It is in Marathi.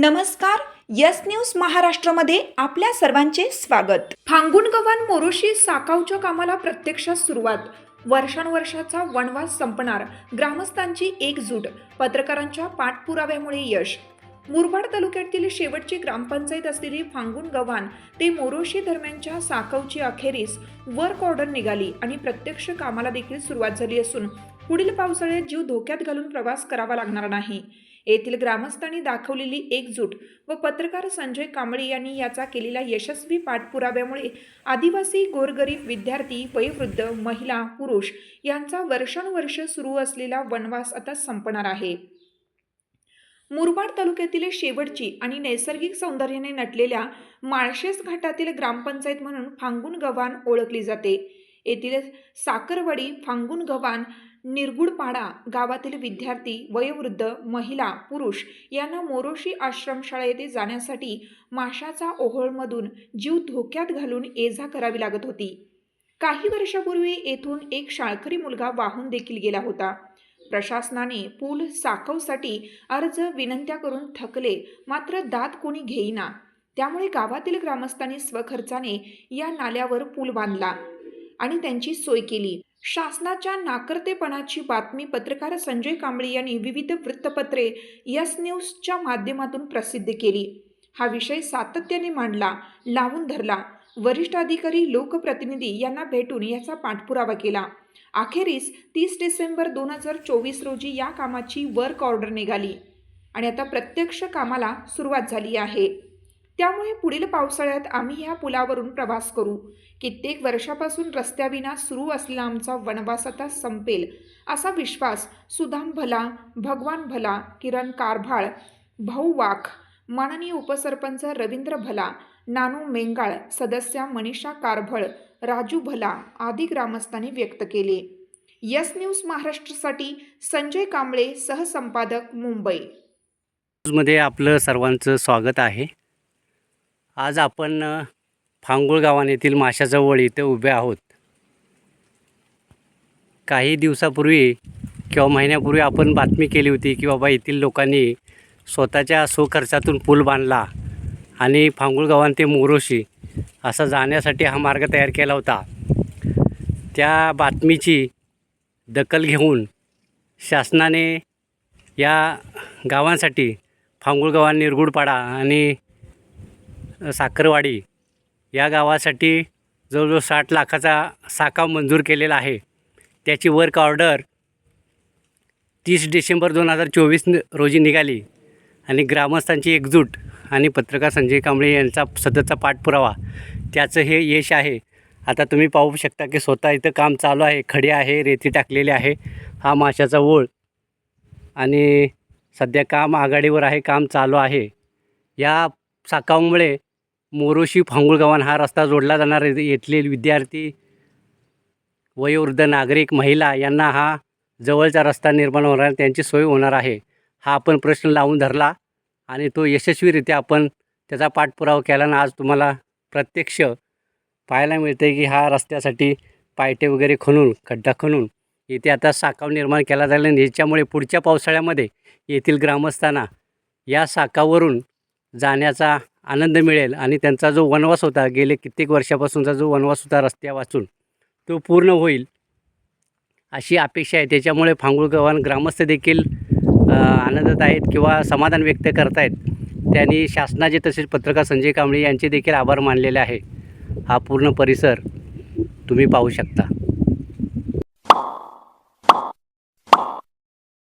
नमस्कार यस न्यूज महाराष्ट्रामध्ये आपल्या सर्वांचे स्वागत. फांगुण गव्हाण मोरोशी साकावच्या कामाला प्रत्यक्षात सुरुवात. वर्षानुवर्षाचा वनवास संपणार. ग्रामस्थांची एकजूट. पत्रकारांच्या पाठपुराव्यामुळे यश. मुरबाड तालुक्यातील शेवटची ग्रामपंचायत असलेली फांगुण गव्हाण ते मोरोशी दरम्यानच्या साकवची अखेरीस वर्क ऑर्डर निघाली आणि प्रत्यक्ष कामाला देखील सुरुवात झाली असून पुढील पावसाळ्यात जीव धोक्यात घालून प्रवास करावा लागणार नाही. येथील ग्रामस्थांनी दाखवलेली एकजूट व पत्रकार संजय कांबळे यांनी याचा केलेला यशस्वी पाठपुराव्यामुळे आदिवासी गोरगरीब विद्यार्थी वयोवृद्ध महिला पुरुष यांचा वर्षानुवर्ष सुरू असलेला वनवास आता संपणार आहे. मुरबाड तालुक्यातील शेवटची आणि नैसर्गिक सौंदर्याने नटलेल्या माळशेस घाटातील ग्रामपंचायत म्हणून फांगून गव्हाण ओळखली जाते. येथील साखरवडी फांगून गव्हाण निरगुडपाडा गावातील विद्यार्थी वयोवृद्ध महिला पुरुष यांना मोरोशी आश्रमशाळा येथे जाण्यासाठी माशाचा ओहळमधून जीव धोक्यात घालून ये जा करावी लागत होती. काही वर्षापूर्वी येथून एक शाळकरी मुलगा वाहून देखील गेला होता. प्रशासनाने पूल साखवसाठी अर्ज विनंत्या करून थकले मात्र दात कोणी घेईना. त्यामुळे गावातील ग्रामस्थांनी स्वखर्चाने या नाल्यावर पूल बांधला. आणि त्यांची सोय केली. शासनाच्या नाकर्तेपणाची बातमी पत्रकार संजय कांबळे यांनी विविध वृत्तपत्रे यस न्यूजच्या माध्यमातून प्रसिद्ध केली. हा विषय सातत्याने मांडला लावून धरला. वरिष्ठ अधिकारी लोकप्रतिनिधी यांना भेटून याचा पाठपुरावा केला. अखेरीस तीस डिसेंबर दोन हजार चोवीस रोजी या कामाची वर्क ऑर्डर निघाली. आणि आता प्रत्यक्ष कामाला सुरुवात झाली आहे. त्यामुळे पुढील पावसाळ्यात आम्ही ह्या पुलावरून प्रवास करू. कित्येक वर्षापासून रस्त्याविना सुरू असलेला आमचा वनवास आता संपेल. असा विश्वास सुदाम भला भगवान भला किरण कारभाळ भाऊ वाख माननीय उपसरपंच रवींद्र भला नानू मेंगाळ सदस्या मनीषा कारभळ राजू भला आदी ग्रामस्थांनी व्यक्त केले. यस न्यूज महाराष्ट्रासाठी संजय कांबळे सहसंपादक मुंबई. मध्ये आपलं सर्वांचं स्वागत आहे. आज आपण फांगुळ गावान येथील माशाजवळ इथे उभे आहोत. काही दिवसापूर्वी किंवा महिन्यापूर्वी आपण बातमी केली होती की बाबा येथील लोकांनी स्वतःच्या स्वखर्चातून पूल बांधला आणि फांगुळ गावान ते मोरोशी असा जाण्यासाठी हा मार्ग तयार केला होता. त्या बातमीची दखल घेऊन शासनाने या गावांसाठी फांगुळ गावान निरगुडपाडा आणि साखरवाडी या गावासाठी जवळजवळ साठ लाखाचा साखा मंजूर केलेला आहे. त्याची वर्क ऑर्डर तीस डिसेंबर दोन हजार चोवीस रोजी निघाली आणि ग्रामस्थांची एकजूट आणि पत्रकार संजय कांबळे यांचा सततचा पाठपुरावा त्याचं हे यश आहे. आता तुम्ही पाहू शकता की स्वतः इथं काम चालू आहे खडे आहे रेती टाकलेले आहे. हा माशाचा ओळ आणि सध्या काम आघाडीवर आहे काम चालू आहे. या साकामुळे मोरोशी फांगुळगावान हा रस्ता जोडला जाणार येथील विद्यार्थी वयोवृद्ध नागरिक महिला यांना हा जवळचा रस्ता निर्माण होणार त्यांची सोय होणार आहे. हा आपण प्रश्न लावून धरला आणि तो यशस्वीरित्या आपण त्याचा पाठपुरावा केला आणि आज तुम्हाला प्रत्यक्ष पाहायला मिळते की हा रस्त्यासाठी पायटे वगैरे खणून खड्डा खणून येथे आता साकाव निर्माण केला जाईल आणि याच्यामुळे पुढच्या पावसाळ्यामध्ये येथील ग्रामस्थांना या साकावरून जाण्याचा आनंद मिळेल आणि त्यांचा जो वनवास होता गेले कित्येक वर्षापासूनचा जो वनवास होता रस्त्या वाचून तो पूर्ण होईल अशी अपेक्षा आहे. त्याच्यामुळे फांगुळ गव्हाण ग्रामस्थ देखील आनंदात आहेत किंवा समाधान व्यक्त करत आहेत त्यांनी शासनाचे तसेच पत्रकार संजय कांबळे यांचे देखील आभार मानलेले आहे. हा पूर्ण परिसर तुम्ही पाहू शकता.